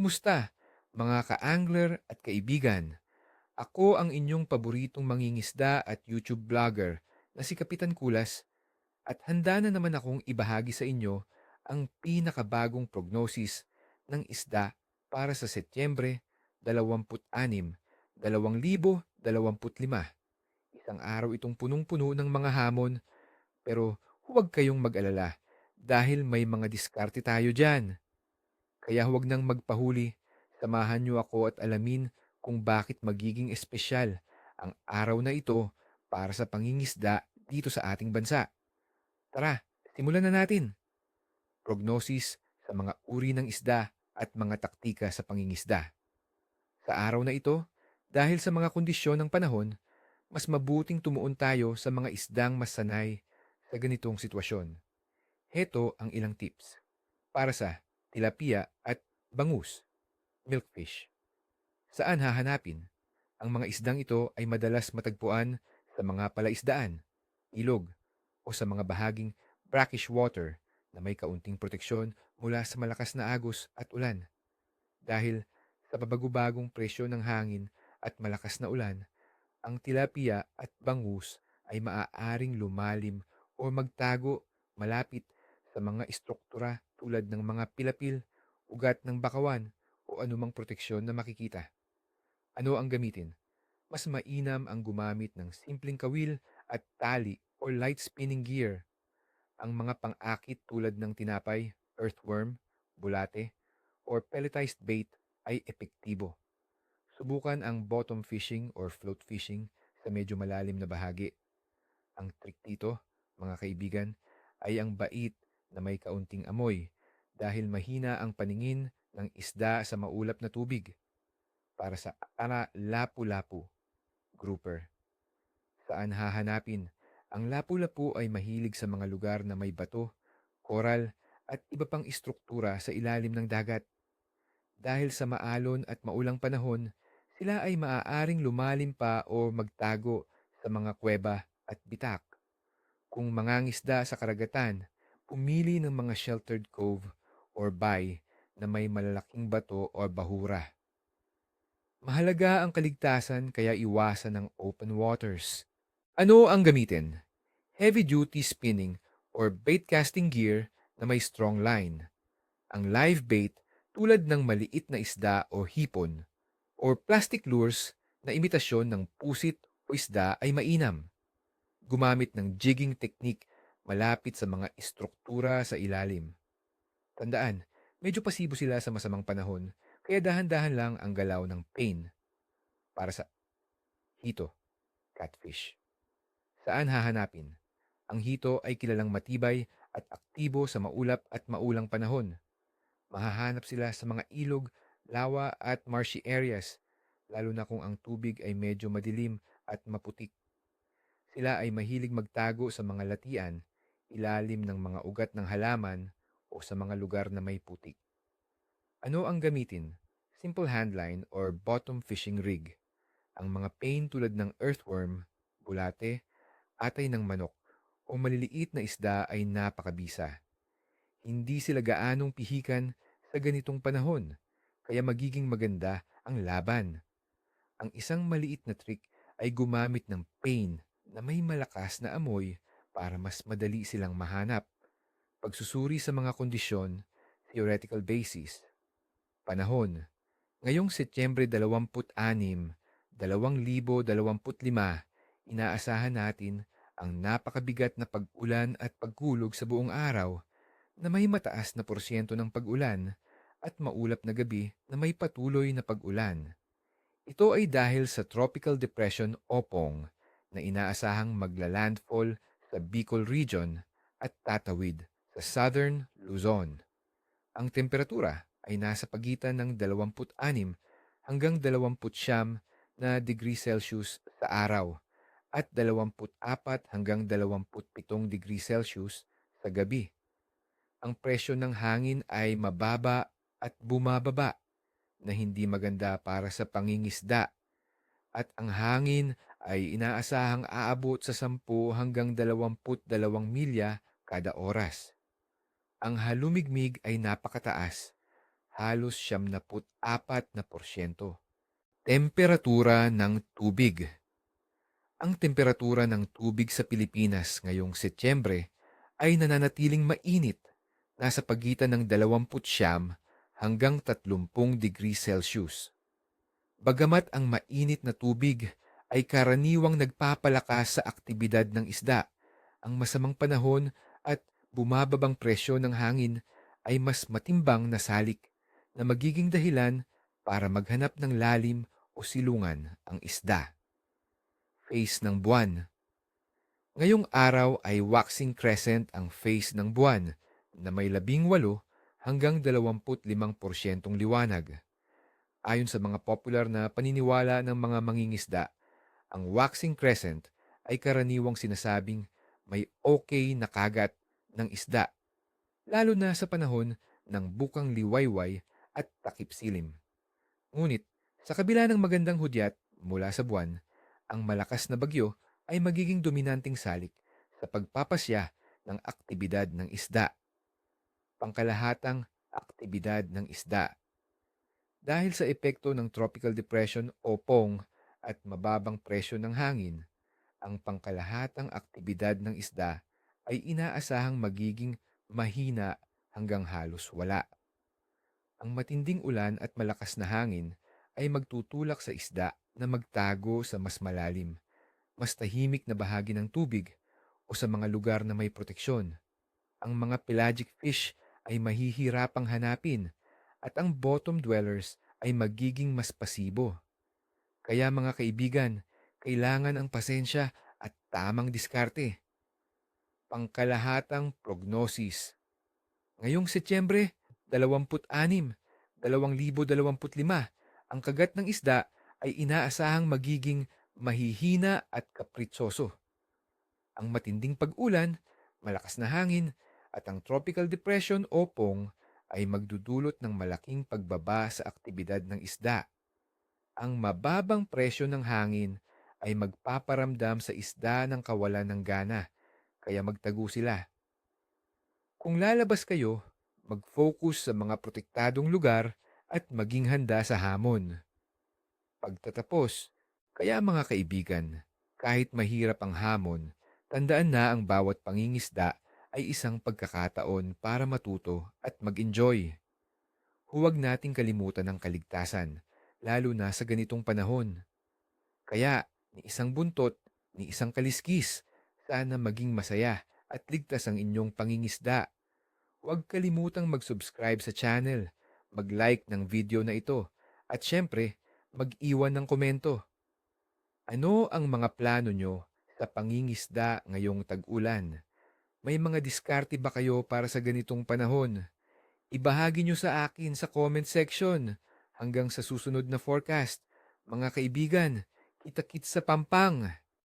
Kumusta, mga ka-angler at kaibigan? Ako ang inyong paboritong mangingisda at YouTube vlogger na si Kapitan Kulas at handa na naman akong ibahagi sa inyo ang pinakabagong prognosis ng isda para sa Setyembre 26, 2025. Isang araw itong punong-puno ng mga hamon pero huwag kayong mag-alala dahil may mga diskarte tayo dyan. Kaya huwag nang magpahuli, samahan niyo ako at alamin kung bakit magiging espesyal ang araw na ito para sa pangingisda dito sa ating bansa. Tara, simulan na natin. Prognosis sa mga uri ng isda at mga taktika sa pangingisda. Sa araw na ito, dahil sa mga kondisyon ng panahon, mas mabuting tumuon tayo sa mga isdang mas sanay sa ganitong sitwasyon. Heto ang ilang tips para sa tilapia at bangus, milkfish. Saan hahanapin? Ang mga isdang ito ay madalas matagpuan sa mga palaisdaan, ilog, o sa mga bahaging brackish water na may kaunting proteksyon mula sa malakas na agos at ulan. Dahil sa pabago-bagong presyo ng hangin at malakas na ulan, ang tilapia at bangus ay maaaring lumalim o magtago malapit sa mga istruktura tulad ng mga pilapil, ugat ng bakawan o anumang proteksyon na makikita. Ano ang gamitin? Mas mainam ang gumamit ng simpleng kawil at tali or light spinning gear. Ang mga pang-akit tulad ng tinapay, earthworm, bulate, or pelletized bait ay epektibo. Subukan ang bottom fishing or float fishing sa medyo malalim na bahagi. Ang trick dito, mga kaibigan, ay ang bait na may kaunting amoy dahil mahina ang paningin ng isda sa maulap na tubig. Para sa para lapu-lapu, grouper. Saan hahanapin? Ang lapu-lapu ay mahilig sa mga lugar na may bato, koral, at iba pang istruktura sa ilalim ng dagat. Dahil sa maalon at maulang panahon, sila ay maaaring lumalim pa o magtago sa mga kuweba at bitak. Kung mangangisda sa karagatan, pumili ng mga sheltered cove or bay na may malalaking bato o bahura. Mahalaga ang kaligtasan kaya iwasan ng open waters. Ano ang gamitin? Heavy-duty spinning or bait casting gear na may strong line. Ang live bait tulad ng maliit na isda o hipon or plastic lures na imitasyon ng pusit o isda ay mainam. Gumamit ng jigging technique malapit sa mga istruktura sa ilalim. Tandaan, medyo pasibo sila sa masamang panahon kaya dahan-dahan lang ang galaw ng pain para sa hito, catfish. Saan hahanapin? Ang hito ay kilalang matibay at aktibo sa maulap at maulang panahon. Mahahanap sila sa mga ilog, lawa at marshy areas, lalo na kung ang tubig ay medyo madilim at maputik. Sila ay mahilig magtago sa mga latian, ilalim ng mga ugat ng halaman o sa mga lugar na may putik. Ano ang gamitin? Simple handline or bottom fishing rig. Ang mga pain tulad ng earthworm, bulate, atay ng manok o maliliit na isda ay napakabisa. Hindi sila gaanong pihikan sa ganitong panahon, kaya magiging maganda ang laban. Ang isang maliit na trick ay gumamit ng pain na may malakas na amoy para mas madali silang mahanap. Pagsusuri sa mga kondisyon, theoretical basis. Panahon. Ngayong Setyembre 26, 2025, inaasahan natin ang napakabigat na pag-ulan at pagkulog sa buong araw na may mataas na porsyento ng pag-ulan at maulap na gabi na may patuloy na pag-ulan. Ito ay dahil sa Tropical Depression Opong na inaasahang magla-landfall sa Bicol Region at tatawid sa Southern Luzon. Ang temperatura ay nasa pagitan ng 26 hanggang 29 na degree Celsius sa araw at 24 hanggang 27 degree Celsius sa gabi. Ang presyo ng hangin ay mababa at bumababa na hindi maganda para sa pangingisda at ang hangin ay inaasahang aabot sa 10 hanggang 22 milya kada oras. Ang halumigmig ay napakataas halos 74 na porsyento. Temperatura ng tubig. Ang temperatura ng tubig sa Pilipinas ngayong Setyembre ay nananatiling mainit, nasa pagitan ng 29 hanggang 30 degrees Celsius. Bagamat ang mainit na tubig ay karaniwang nagpapalakas sa aktibidad ng isda, ang masamang panahon at bumababang presyo ng hangin ay mas matimbang na salik na magiging dahilan para maghanap ng lalim o silungan ang isda. Face ng buwan Ngayong araw ay waxing crescent ang face ng buwan na may labing walo hanggang 25% liwanag. Ayon sa mga popular na paniniwala ng mga mangingisda, ang waxing crescent ay karaniwang sinasabing may okay na kagat ng isda, lalo na sa panahon ng bukang liwayway at takip silim. Ngunit, sa kabila ng magandang hudyat mula sa buwan, ang malakas na bagyo ay magiging dominanteng salik sa pagpapasya ng aktibidad ng isda. Pangkalahatang aktibidad ng isda. Dahil sa epekto ng tropical depression o PONG at mababang presyo ng hangin, ang pangkalahatang aktibidad ng isda ay inaasahang magiging mahina hanggang halos wala. Ang matinding ulan at malakas na hangin ay magtutulak sa isda na magtago sa mas malalim, mas tahimik na bahagi ng tubig o sa mga lugar na may proteksyon. Ang mga pelagic fish ay mahihirapang hanapin at ang bottom dwellers ay magiging mas pasibo. Kaya mga kaibigan, kailangan ang pasensya at tamang diskarte. Pangkalahatang prognosis. Ngayong Setyembre, 26, 2025, ang kagat ng isda ay inaasahang magiging mahihina at kapritsoso. Ang matinding pag-ulan, malakas na hangin, at ang tropical depression o PONG ay magdudulot ng malaking pagbaba sa aktibidad ng isda. Ang mababang presyo ng hangin ay magpaparamdam sa isda ng kawalan ng gana, kaya magtago sila. Kung lalabas kayo, mag-focus sa mga protektadong lugar at maging handa sa hamon. Pagtatapos, kaya mga kaibigan, kahit mahirap ang hamon, tandaan na ang bawat pangingisda ay isang pagkakataon para matuto at mag-enjoy. Huwag nating kalimutan ang kaligtasan, lalo na sa ganitong panahon. Kaya, ni isang buntot, ni isang kaliskis, sana maging masaya at ligtas ang inyong pangingisda. Huwag kalimutang mag-subscribe sa channel, mag-like ng video na ito, at syempre, mag-iwan ng komento. Ano ang mga plano nyo sa pangingisda ngayong tag-ulan? May mga diskarte ba kayo para sa ganitong panahon? Ibahagi nyo sa akin sa comment section. Hanggang sa susunod na forecast. Mga kaibigan, kita-kits sa Pampang.